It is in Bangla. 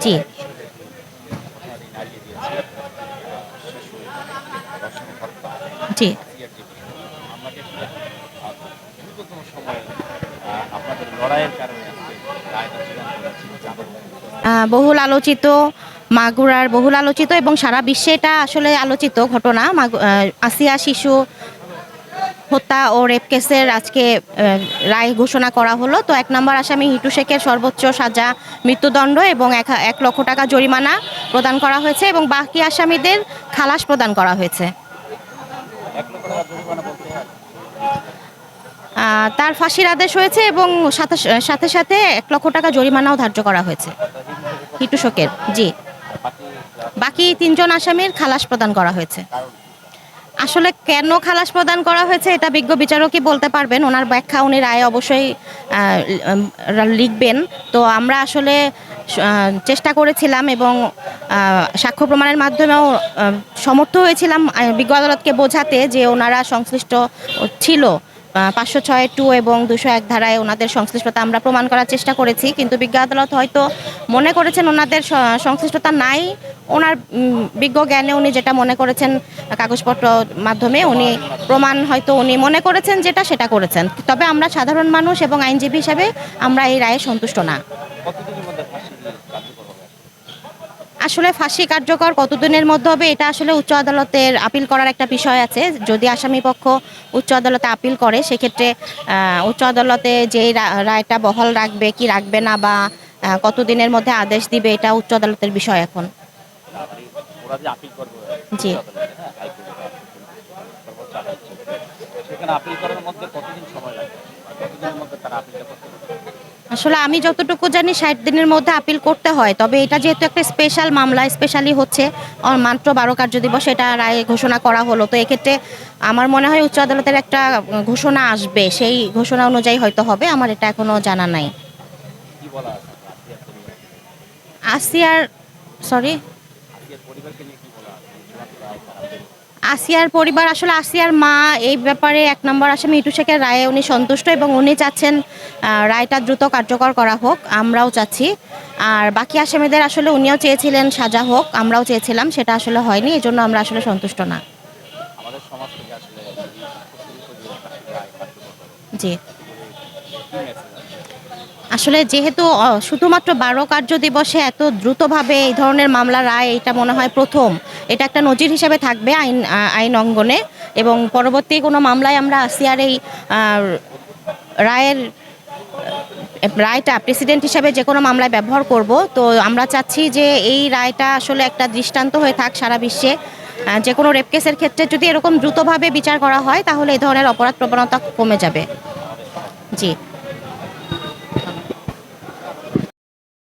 জি। জি। বহুল আলোচিত মাগুরার বহুল আলোচিত এবং সারা বিশ্বে এটা আসলে আলোচিত ঘটনা। আসিয়া শিশু হত্যা ও রেপ কেসের আজকে রায় ঘোষণা করা হলো। তো এক নম্বর আসামি হিটু শেখের সর্বোচ্চ সাজা, মৃত্যুদণ্ড এবং এক লক্ষ টাকা জরিমানা প্রদান করা হয়েছে এবং বাকি আসামিদের খালাস প্রদান করা হয়েছে। তার ফাঁসির আদেশ হয়েছে এবং সাথে সাথে সাথে এক লক্ষ টাকা জরিমানাও ধার্য করা হয়েছে। হিটু শেখের, জি। বাকি তিনজন আসামির খালাস প্রদান করা হয়েছে। আসলে কেন খালাস প্রদান করা হয়েছে এটা বিজ্ঞ বিচারকই বলতে পারবেন। ওনার ব্যাখ্যা, উনি রায় অবশ্যই লিখবেন। তো আমরা আসলে চেষ্টা করেছিলাম এবং সাক্ষ্য প্রমাণের মাধ্যমেও সমর্থ হয়েছিলাম বিজ্ঞ আদালতকে বোঝাতে যে ওনারা সংশ্লিষ্ট ছিল। পাঁচশো ছয় টু এবং দুশো এক ধারায় ওনাদের সংশ্লিষ্টতা আমরা প্রমাণ করার চেষ্টা করেছি। কিন্তু বিজ্ঞ আদালত হয়তো মনে করেছেন ওনাদের সংশ্লিষ্টতা নাই। ওনার বিজ্ঞ জ্ঞানে উনি যেটা মনে করেছেন কাগজপত্র মাধ্যমে, উনি প্রমাণ হয়তো উনি মনে করেছেন যেটা সেটা করেছেন। তবে আমরা সাধারণ মানুষ এবং আইনজীবী হিসাবে আমরা এই রায়ে সন্তুষ্ট না। আসলে ফাঁসি কার্যকর কতদিনের মধ্যে হবে, এটা আসলে উচ্চ আদালতের আপিল করার একটা বিষয় আছে। যদি আসামি পক্ষ উচ্চ আদালতে আপিল করে, সেক্ষেত্রে উচ্চ আদালতে যে রায়টা বহাল রাখবে, কি রাখবে না বা কতদিনের মধ্যে আদেশ দিবে, এটা উচ্চ আদালতের বিষয় এখন। ওরা যে আপিল করবে জি। উচ্চ আদালতে, হ্যাঁ, হাইকোর্টে বা সর্বোচ্চ আদালতে। সেখানে আপিল করার মধ্যে কতদিন সময় লাগবে? কতদিনের মধ্যে তারা আপিলটা করতে আসলে আমি যতটুকু জানি ষাট দিনের মধ্যে আপিল করতে হয় তবে এটা যেহেতু একটা স্পেশাল মামলা স্পেশালি হচ্ছে মাত্র বারো কার্য দিবস এটা রায় ঘোষণা করা হলো। তো এক্ষেত্রে আমার মনে হয় উচ্চ আদালতের একটা ঘোষণা আসবে সেই ঘোষণা অনুযায়ী হয়তো হবে আমার এটা এখনও জানা নাই। আসিয়ার সরি আসিয়ার পরিবার আসলে আসিয়ার মা এই ব্যাপারে এক নম্বর আসামি ইটু শেখের রায়ে উনি সন্তুষ্ট এবং উনি চাচ্ছেন রায়টা দ্রুত কার্যকর করা হোক আমরাও চাচ্ছি। আর বাকি আসামিদের আসলে উনিও চেয়েছিলেন সাজা হোক আমরাও চেয়েছিলাম সেটা আসলে হয়নি এই জন্য আমরা আসলে সন্তুষ্ট না। জি। আসলে যেহেতু শুধুমাত্র বারো কার্য দিবসে এত দ্রুতভাবে এই ধরনের মামলা রায়, এটা মনে হয় প্রথম। এটা একটা নজির হিসেবে থাকবে আইন আইন অঙ্গনে এবং পরবর্তী কোনো মামলায় আমরা আসিয়ার এই রায়ের, রায়টা, প্রেসিডেন্ট হিসাবে যে কোনো মামলায় ব্যবহার করব। তো আমরা চাচ্ছি যে এই রায়টা আসলে একটা দৃষ্টান্ত হয়ে থাক সারা বিশ্বে। যে কোনো রেপ কেসের ক্ষেত্রে যদি এরকম দ্রুতভাবে বিচার করা হয়, তাহলে এই ধরনের অপরাধ প্রবণতা কমে যাবে। জি।